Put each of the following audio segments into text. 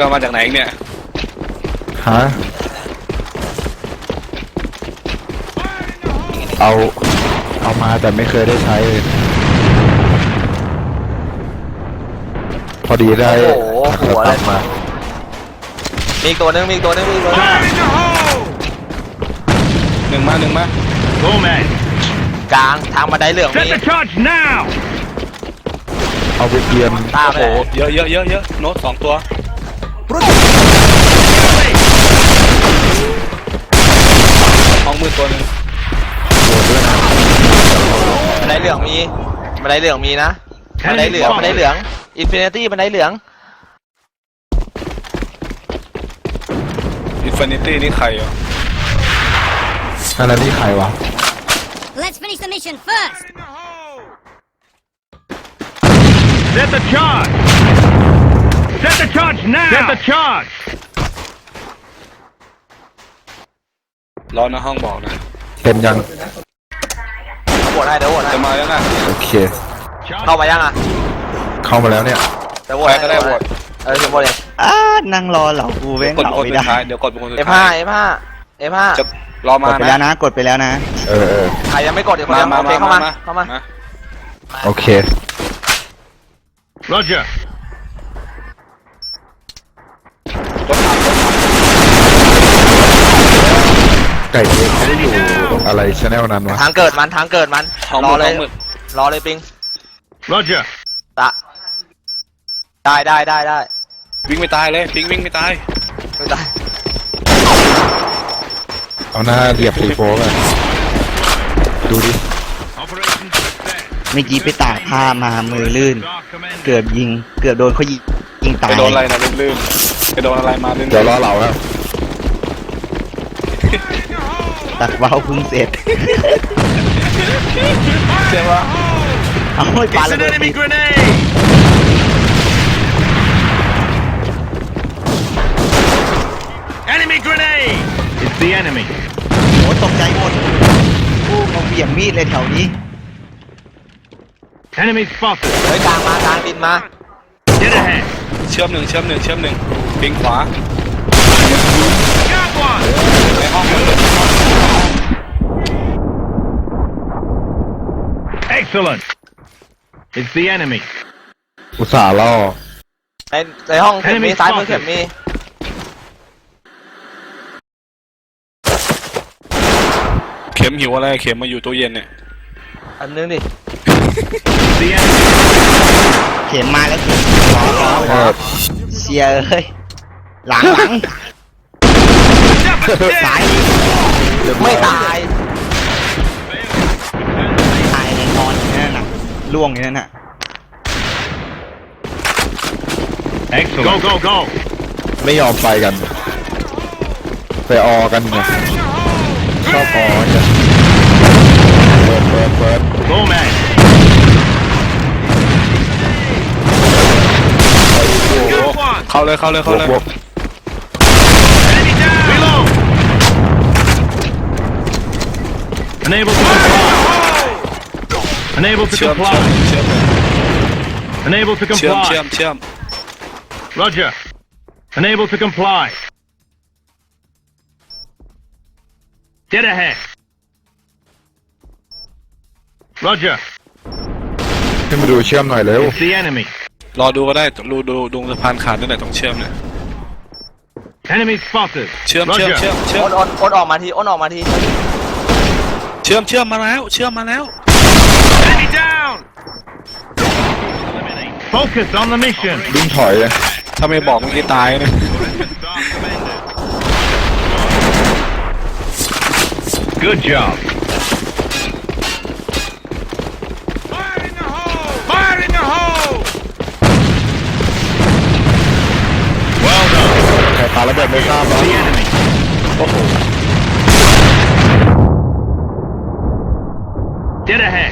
เอามาจากไหนเนี่ย ฮะเอา เอามาแต่ไม่เคยได้ใช้เลยพอดีได้โอ้โหหัวเลยมา มีอีกตัวหนึงมีอีกตัวหนึงมีอีกตัวหนึงหนึ่งมาหนึ่งมา Go man. กลางทางบันไดเหลือง Set มี the charge now. เอาไปเตรียม ตามโอ้ไปโหเยอะเยอะเยอะเยอะโน้ตสองตัว ห้องมืดตัวหนึ่งบันไดเหลืองมีบันไดเหลืองมีนะบันไดเหลืองบันไดเหลืองอินฟินิตี้บันไดเหลืองอินฟินิตี้นี่ใครอะอันนั้นนี่ใครวะ Let's finish the mission first. Set the charge. Set the charge now. Set the charge. รอหน้าห้องบอกนะเต็มยัง โหวตให้เดี๋ยวโหวตให้จะมาแล้วนะโอเค เข้ามายังอะเข้ามาแล้วเนี่ย เดี๋ยวโหวตใครให้ก็ได้โหวตเออจะโหวตเลยอ่านั่งรอเหล่ากูเว้งกดเหล่าคนไม่สุดได้ท้ายเดี๋ยวกดเป็นคนสุดเอฟท้าห้ายเอฟห้าเอฟห้าจะรอกมาดไปแล้วนะ นะกดไปแล้วนะ เออเออใครยังไม่กดอีกคนมายังมาโอเคมาเข้ามามาเข้ามา โอเค Roger. ไก่เองไม่ได้อยู่อะไรชแนลนั้นวะทางเกิดมันทางเกิดมันห้องรอมืดเลห้ยองมืดรอเลยปิง Roger. ตะได้ได้ได้ได้วิ่งไม่ตายเลยปิงวิ่งไม่ตายไม่ได้เอาหน้าเหยียบสีโฟไปดูดิ Operation success. เมื่อกี้ไปตากผ้ามามือลื่น Dark Commander. เกือบยิง เกือบโดนเขายิงยิงไปตายโดนอะไรนะลื่นๆไปโดนอะไรมาลื่นๆเดี๋ยวรอเหล่าแล้ว ตักเบ้าเพึ่งเสร็จใช่ปะเอาไม่ปา It's ระ an เบิด enemy ติด grenade. Enemy grenade. It's the enemy. โอ้ตกใจหมดโอ้มาเหวี่ยงมีดเลยแถวนี้ Enemy spotted. เฮ้ยกลางมากลางบินมา Get ahead. เชื่อมหนึ่งเชื่อมหนึ่งเชื่อมหนึ่งปิงขวา Got one. ในห้องมืด Excellent. It's the enemy. อุตส่าห์ล่อในในห้องเข็มมี Enemy ซ้ายมือ spotted เข็มมี เข็มหิวอะไร เข็มมาอยู่ตู้เย็นเนี่ย อันนึงดิ The enemy. เข็มมาแล้วเข็มล้อล้อเออเชียร์เอ้ยหลังหลัง ซ้าย ไม่ตาย ตายในนอนอยู่นั่นน่ะ ล่วงอยู่นั่นน่ะ Excellent. Go, go, go. ไม่ยอมไปกัน ไปออกันไงชอบออกันเปิดเปิดเปิด Go, man. โอ้โหเข้าเลยเข้าเลยบเข้าวกเลยบวก Enemy down. Reload. Unable to comply. Unable to เชื่อมเชื่อม comply. เชื่อม Unable to เชื่อมเชื่อ comply. มเชื่อม Roger. Unable to comply. Get ahead. Roger. ขึ้นมาดูเชื่อมหน่อยเร็ว It's the enemy. รอดูก็ได้ดูดูดูสะพานขาดนั่นแหละต้องเชื่อมเนี่ย Enemy spotted. เชื่อมเชื่อม Roger. เชื่อมเชื่ออ้มนอ้นอ้นออกมาทีอ้นออกมาทีเชื่อมเชื่อมมาแล้ว เชื่อมมาแล้ว Enemy down. Focus on the mission. ดิ้งถอยเลย ถ้าไม่บอกเมื่อกี้ตายนะ Good job. Fire in the hole! Fire in the hole! Well done. ใครปาระเบิดไม่ทราบหรอ The enemy. โอ้โห Get ahead.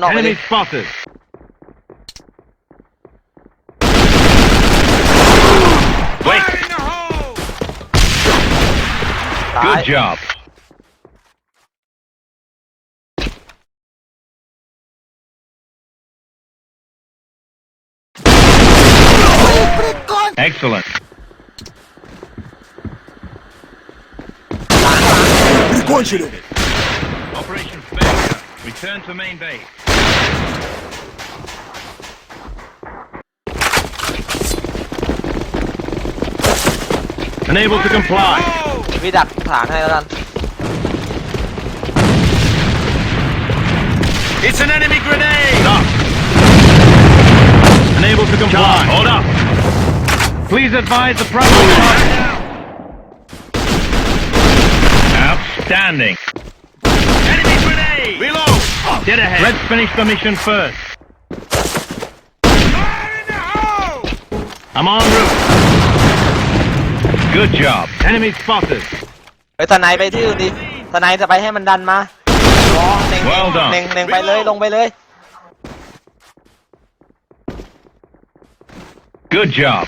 กลกลออกไปดิ Enemy spotted. Wait. ซ้าย Good job. Excellent. Operation failure. Return to main base. Unable to comply. พี่ดักฐานให้แล้วกัน It's an enemy grenade! Stop! Unable to comply. Hold up! Please advise the problem. Outstanding. Enemy grenade! Reload! Get ahead. Let's finish the mission first. Fire in the hole! I'm en route. Good job. Enemy spotted. ไปทนายไปที่อื่นดิทนายจะไปให้มันดันมาลองเน่ง Well done. เน่งเน่งไปเลยลงไปเลย Good job.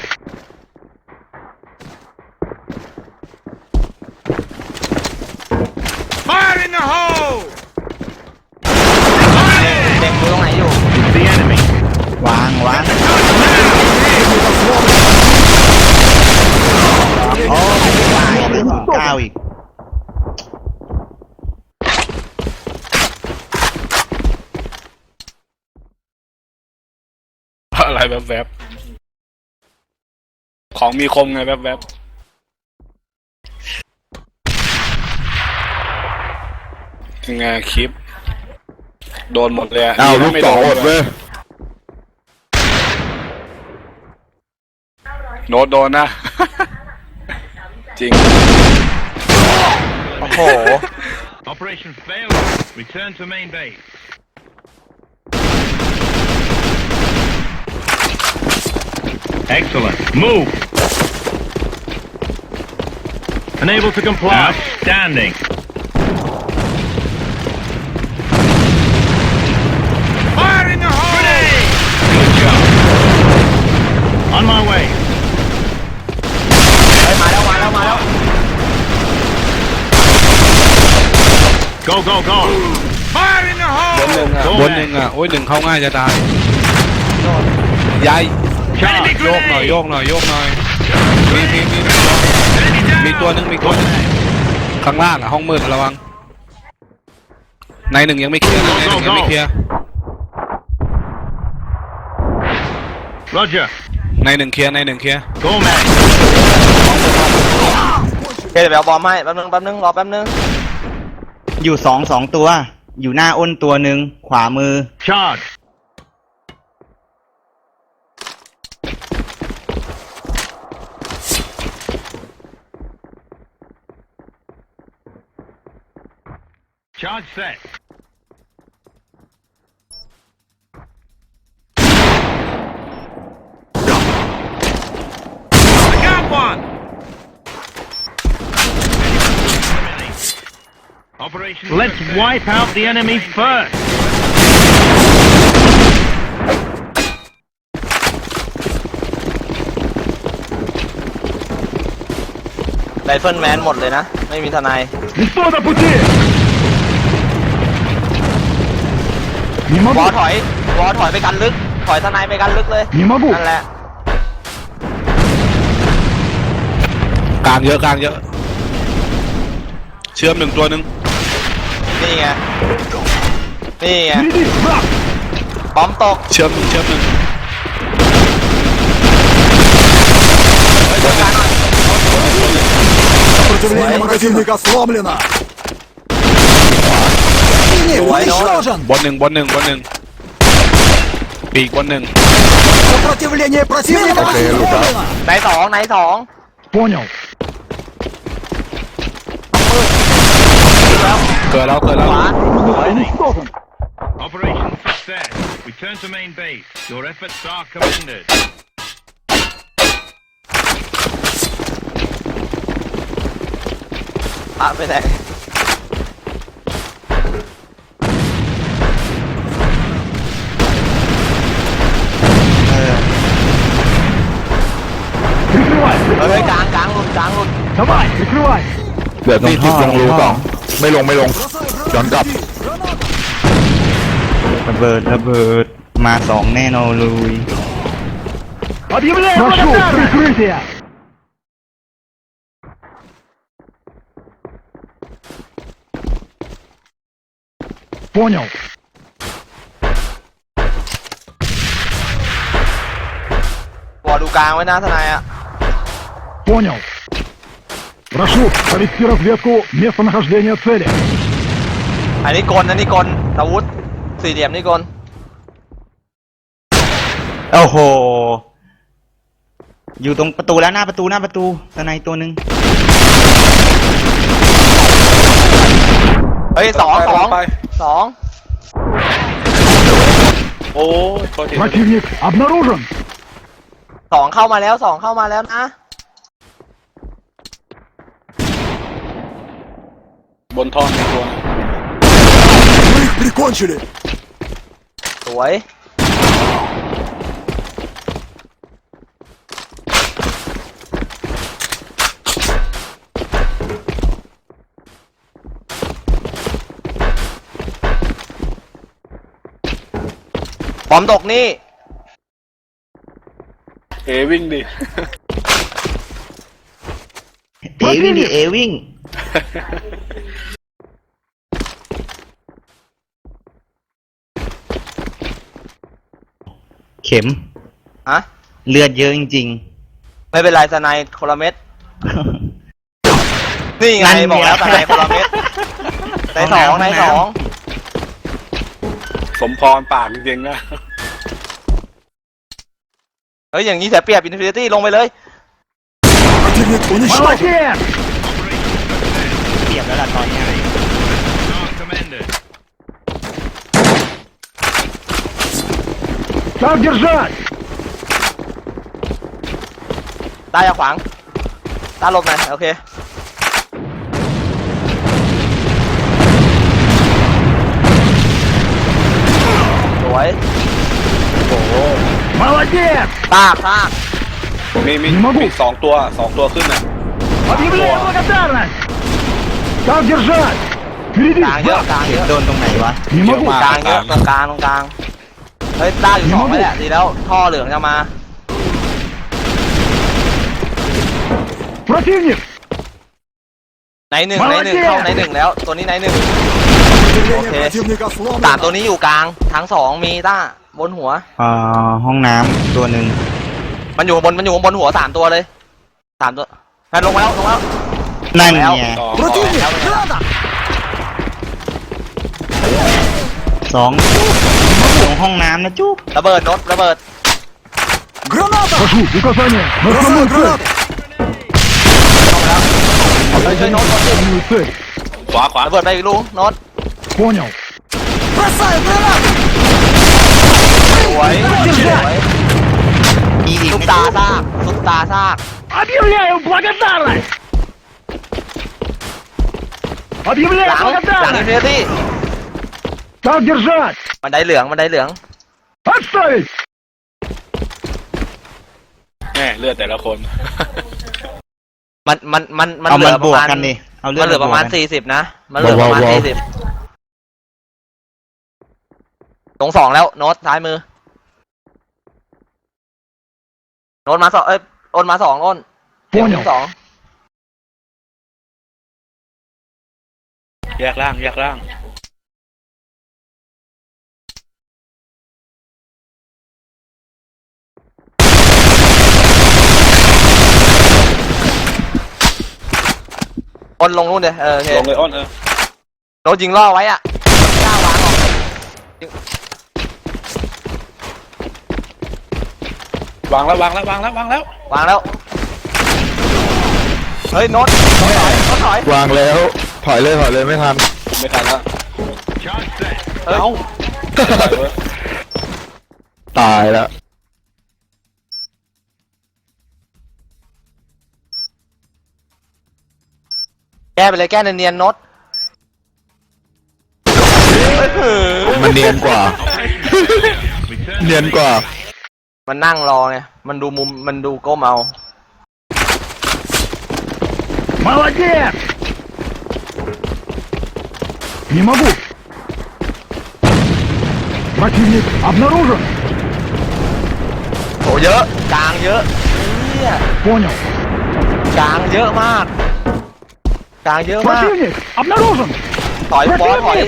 Fire in the hole! เน่งดูตรงไหนอยู่ It's the enemy. วางวางโอ้ตายหนึ่งเก้าอีกอะไรแบบแบบๆ ของมีคมไงแบบแบบๆ ยังไงคลิป โดนหมดเลยะอ้าวลูกไม่ต่อโนอดเว้ยโนตโดนนะ จริง โอ้โห Operation failure. Return to main base. Excellent. Move. Unable to comply. Outstanding. On my way. เฮ้ยมาแล้วมาแล้วมาแล้ว Go, go, go. Fire in the hole! บนหนึ่งอะ Go บนหนึ่ง back. อะ โอ้ยหนึ่งเข้าง่ายจะตายยาย Enemy โยกหน่อย grenade! โยกหน่อย โยกหน่อย มีมีมี Enemy down! มีตัวหนึ่งมีตัวหนึ่งข้างล่างอะ ห้องมืดระวัง ในหนึ่งยังไม่เคลียร์ในหนึ่งยังไม่เคลียร์ Roger. ในหนึ่งเคลียร์ในหนึ่งเคลียร์ Go, man. โอเคเดี๋ยวไปเอาบอมให้แป๊บนึงแป๊บนึงรอแป๊บนึงอยู่สองสองตัว อยู่หน้าอ้นตัวหนึ่งขวามือ Charge. Charge set. I got one. Operation. Let's wipe out the enemy first. ไรเฟิลแมนหมดเลยนะ ไม่มีทนาย Что на пути? วอถอย วอถอยไปกันลึก ถอยทนายไปกันลึกเลย Не могу. นั่นแหละ กลางเยอะกลางเยอะ เชื่อมหนึ่งตัวหนึ่ง นี่ไง นี่ไง Впереди, враг! บอมตก เชื่อมหนึ่งเชื่อมหนึ่ง Сопротивление магазинника сломлено! Противник Ой, ну. уничтожен! บนหนึ่งบนหนึ่งบนหนึ่ง ปีกบนหนึ่ง Сопротивление противника Окей, Лука. остановлено! ในสองในสอง Понял. เกิดแล้วเกิดแล้วะไปไหนเฮ้ยกลางกลางหลุดกลางหลุด เหลือตรงท่อตงรูสอง ไม่ลงไม่ลงย้อนกลับ ระเบิดระเบิดมาสองแน่นอนเลย Объявляю Прошу прикрытие. Понял. วอดูกลางไว้นะทนายอะ Понял. Прошу провести разведку местонахождения цели. อันนี้กลอันนี้กลอาวุธสี่เหลี่ยมนี่กล โอ้โห อยู่ตรงประตูแล้วหน้าประตูหน้าประตูตะในตัวหนึ่ง เฮ้ยสองสอง ไป สอง โอ้ยโทษที Противник обнаружен. สองเข้ามาแล้วสองเข้ามาแล้วนะ บนท่อมีตัว Мы их прикончили! สวย บอมตกนี่ เอวิ่งดิ เอวิ่งดิเอวิ่ง เข็ม ฮะ เลือดเยอะจริง ไม่เป็นไรสไนด์คนละเม็ด ๆ นี่ไง นั่นไง บอกแล้วสไนด์คนละเม็ดในสองในสอง สมพรปากจริงๆนะ เฮ้ย อย่างนี้เสียเปรียบอินฟินิตี้ลงไปเลย Противник уничтожен! Молодец. เปรียบแล้วล่ะตอนเนี้ย Are commended. Так держать. ได้อย่าขวางตาหลบหน่อยโอเค สวย Молодец. ตากตาก มีมี ไม่มาบุก มีสองตัวสองตัวขึ้นอ่ะ Объявляю благодарность. Так держать. Впереди. กลางเยอะกลางเยอะ โดนตรงไหนวะ Не เยอะ могу. มาก กลางเยอะตรงกลางตรงกลาง เฮ้ยต้าอยู่สองไว้แหละดีแล้วท่อเหลืองจะมา Противник. ในหนึ่งในหนึ่งเข้าในหนึ่งแล้ว ตัวนี้ในหนึ่ง Сопротивление Окей. противника สามตัว сломлено! นี้อยู่กลางทั้งสองมีต้าบนหัว อ่าห้องน้ำตัวหนึ่ง มันอยู่บนมันอยู่บนหัวสามตัวเลยสามตัวนั่นลงมาแล้วลงมาแล้ว นั่น แล้ว ไง ต่อ Противник! Граната! สองตรงห้องน้ำนะจุ๊บ ระเบิดรถระเบิด Граната! Прошу указание на Бросаю основную цель. гранату! เฮ้ยช่วยโน้ตโน้ตดิ Основную цель. ขวาขวา ระเบิดไปอีกลูกโน้ต Понял. Бросаю гранату! สวยสวย อีอีก ซุป ไม่ ตา จุ๊บ ซากซุปตาซาก Объявляю благодарность. หลั Объявляю งหลังอิน благодарность. ฟินิตี้ Так держать. มันไดเหลืองมันไดเหลือง Отставить. แม่เลือดแต่ละคน มันมันมันมัน เอา เหลื มัน อบ ประ วก มาณ กันดิเอาเลือ มั ด นเหลือประมาณ บวกกัน สี่สิบนะ มันเหลือประมาณ ว้าว สี่สิบตรงสองแล้วโน้ตซ้ายมือ โน้ตมาสองเอ้ยโอนมาสองโอนเดี๋ยว Понял. สอง แยกร่างแยกร่างโอนลงนู่นเดี๋ยวเออโอเคลงเลยอ้อนเออโน้ตยิงล่อไว้อะไม่กล้าวางออกวางแล้ววางแล้ววางแล้ววางแล้ววางแล้ว เฮ้ยโน้ตโน้ตถอยโน้ตถอยวางแล้ว ถอยเลยถอยเลยไม่ทัน ไม่ทันแล้ว Charge set. เฮ้ย ตายแล้ว แก้ไปเลยแก้เนียนๆโน้ตเฮ้ยหือ มันเนียนกว่า เนียนกว่า มันนั่งรอไง มันดูมุม มันดูก้มเอา Молодец! Не могу. Противник обнаружен. โหเยอะ กลางเยอะเนี่ย Понял. กลางเยอะมาก กลางเยอะมาก Противник обнаружен. ถอยบอสถอย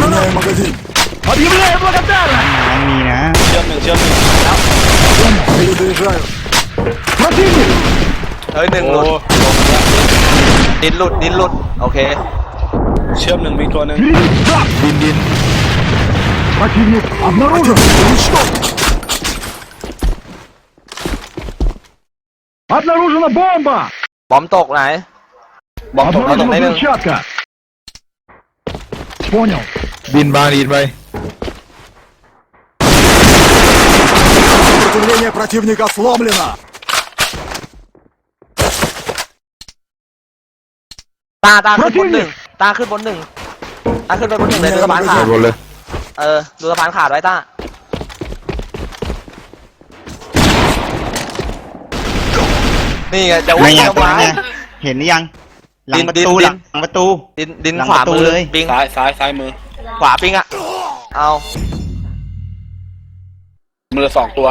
Меняю магазин. Объявляю благодарность. มันมีนะ เชื่อมหนึ่งเชื่อมหนึ่ง Перезаряжаю. Противник. เฮ้ยหนึ่งห โอ้ ลุ ด ดินหลุด ดินหลุด โอเค เชื่อมหนึ่งมีตัวหนึ่ง Впереди. Так. ดินดิน Противник обнаружен. Уничтожен. Обнаружена бомба. บอมตกไหน บอมตกเราตก Обнаружена ได้หนึ่ง взрывчатка. Понял. ดินบางดินไป Сопротивление противника сломлено. ตาตาขึ้นบนหนึ่งตาขึ้นบนหนึ่งตาขึ้นไปบนหนึ่งเลยดูสะพานขาดเออดูสะพานขาดไว้ตานี่ไงจะวิ่งเมาเห็นรืยัง หลังประตูหลังประตู ดินดินขวามือเลยปิงซ้ายซ้ายซ้ายมือ ขวาปิงอะ เอามือสองตัว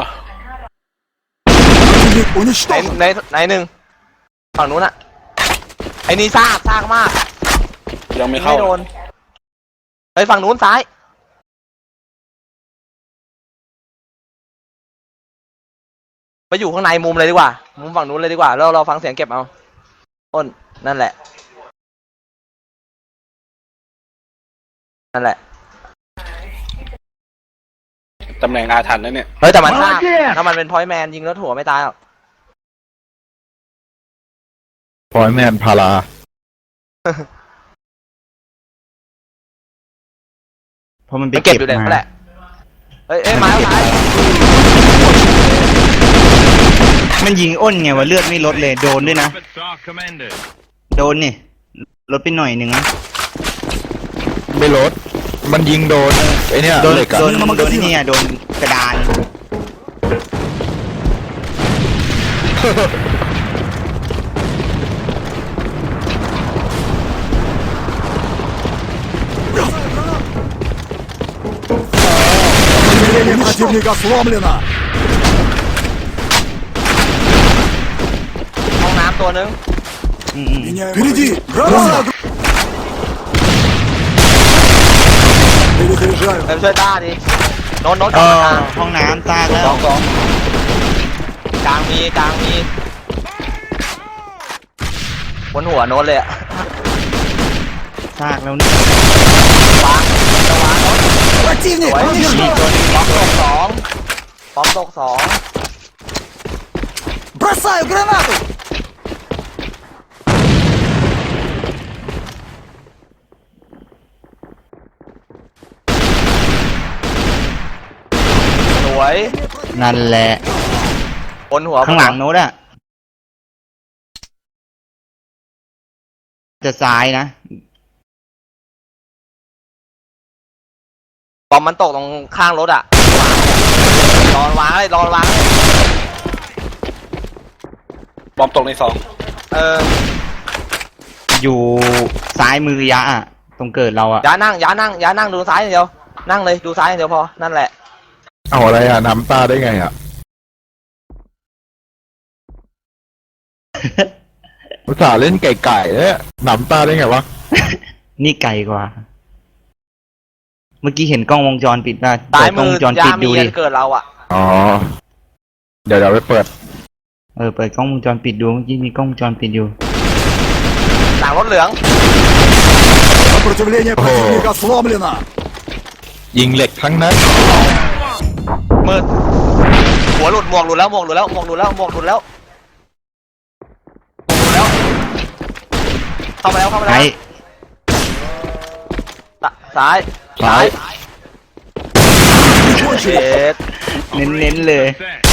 ในในในหนึ่งฝั่งนู้นอะ ไอ้นี่ซากซากมากยังไม่เข้าไม่โดนไปฝั่งนู้นซ้าย ไปอยู่ข้างในมุมเลยดีกว่า มุมฝั่งนู้นเลยดีกว่าแล้วเราฟังเสียงเก็บเอาอ้นนั่นแหละ นั่นแหละ ตำแหน่งอาถรรพ์นั่นเนี่ย เฮ้ยแต่มันซากมาเก็บถ้ามันเป็นพอยแมนยิงแล้วถั่วไม่ตายหรอก พอยแมนพาราเพราะมันไปมันเก็บเก็บอยู่เด็กมาแหละเฮ้ยเอ้ยมาแล้วซ้ายมันยิงอ้นไงว่าเลือดไม่ลดเลยโดนด้วยนะ Star Commander. โดนนี่ลดไปหน่อยหนึ่งนะไม่ลดมันยิงโดนไอเนี้ยโดนเหล็กอะโดนโดนนี่อะโดนกระดาน противника сломлено. ห้องน้ำตัวนึง อืมอืม Меняю Впереди. Граната. Перезаряжаю. เริ่มช่วยต้าดิโน้นโน้นก เอ ลับ อ มากลาง ห้องน้ำซากแล้ว สองสองกลางมีกลางมีบนหัวโน้นเลยอะ ซากแล้วนี่ วางจะวางโน้น Противник สวย уничтожен. บอมตกสองบอมตกสอง Бросаю гранату. สวย นั่นแหละ บนหัว ข้างหลังโน้ตอ่ะ จะซ้ายนะ บอมมันตกตรงข้างรถอะรอวางเลยรอวางเลยบอมตกในสองเอออยู่ซ้ายมือยะอะตรงเกิดเราอะย้านั่งย้านั่งย้านั่งดูซ้ายอย่างเดียว นั่งเลยดูซ้ายอย่างเดียวพอ นั่นแหละ เอาอะไรอะน้ำตาได้ไงอะอุตส่าห์เล่นไก่ๆเนี่ยน้ำตาได้ไงวะ นี่ไกลกว่าเมื่อกี้เห็นกล้องวงจรปิดนะซ้ายกล้มืองวงจรปิดดูดิเกิดเราอะ อ๋อ เดี๋ยวเดี๋ยวไปเปิด เออเปิดกล้องวงจรปิดดูเมื่อกี้มีกล้องวงจรปิดอยู่ หลังรถเหลืองยิงเหล็กทั้งนั้น มืดหัวหลุดหมวกหลุดแล้วหมวกหลุดแล้วหมวกหลุดแล้วหมวกหลุดแล้วหลุดแล้ว เข้าไปแล้วเข้าไปแล้ว ซ้ายซ้าย เจ็ดเน้นๆเลย Effect.